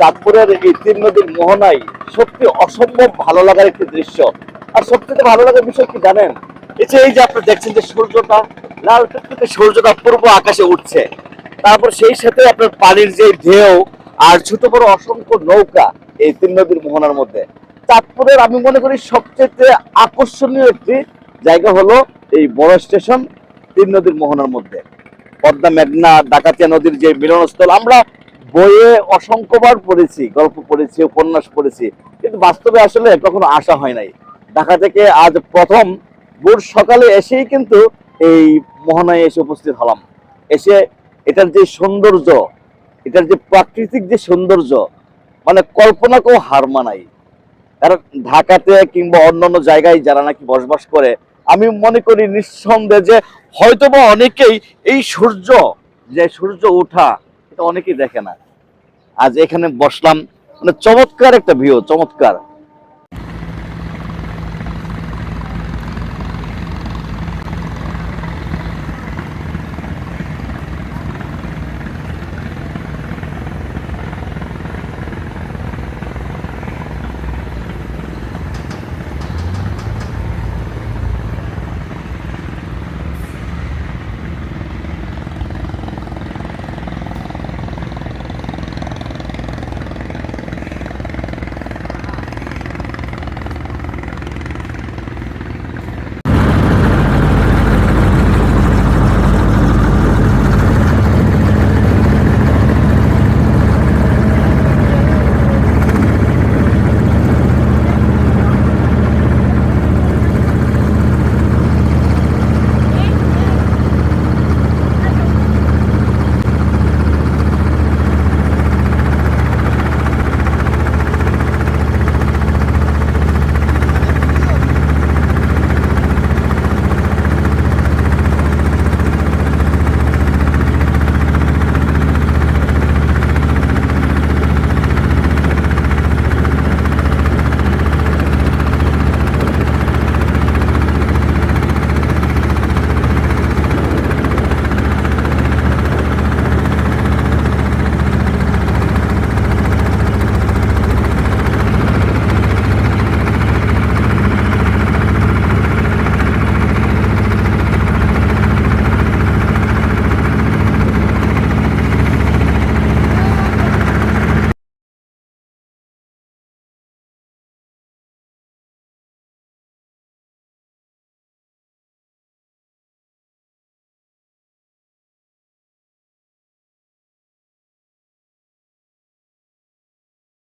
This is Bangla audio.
চাঁদপুরের এই তিন নদীর মোহনাই সত্যি অসম্ভব ভালো লাগার একটি দৃশ্য। আর সবথেকে ভালো লাগার বিষয় কি জানেন? এই যে এই যে আপনি দেখছেন যে সূর্যটা, লাল টুকটুকে সূর্যটা পূর্ব আকাশে উঠছে। তারপর সেই সাথে আপনার পানির যে ঢেউ আর ছোট বড় অসংখ্য নৌকা এই তিন নদীর মোহনার মধ্যে। চাঁদপুরের আমি মনে করি সবচেয়ে আকর্ষণীয় একটি জায়গা হলো এই বড় স্টেশন তিন নদীর মোহনার মধ্যে। পদ্মা মেঘনা, ডাকাতিয়া নদীর যে মিলনস্থল, আমরা বইয়ে অসংখ্যবার পড়েছি, গল্প পড়েছি, উপন্যাস পড়েছি, কিন্তু বাস্তবে আসলে কখনো আসা হয় নাই। ঢাকা থেকে আজ প্রথম, ভোর সকালে এসেই কিন্তু এই মোহনায় এসে উপস্থিত হলাম। এসে এটার যে সৌন্দর্য, এটার যে প্রাকৃতিক যে সৌন্দর্য মানে কল্পনাকেও হার মানাই কারণ ঢাকাতে কিংবা অন্যান্য জায়গায় যারা নাকি বসবাস করে, আমি মনে করি নিঃসন্দেহে যে হয়তোবা অনেকেই এই সূর্য, যে সূর্য ওঠা এটা অনেকেই দেখে না। আজ এখানে বসলাম মানে চমৎকার একটা ভিউ চমৎকার।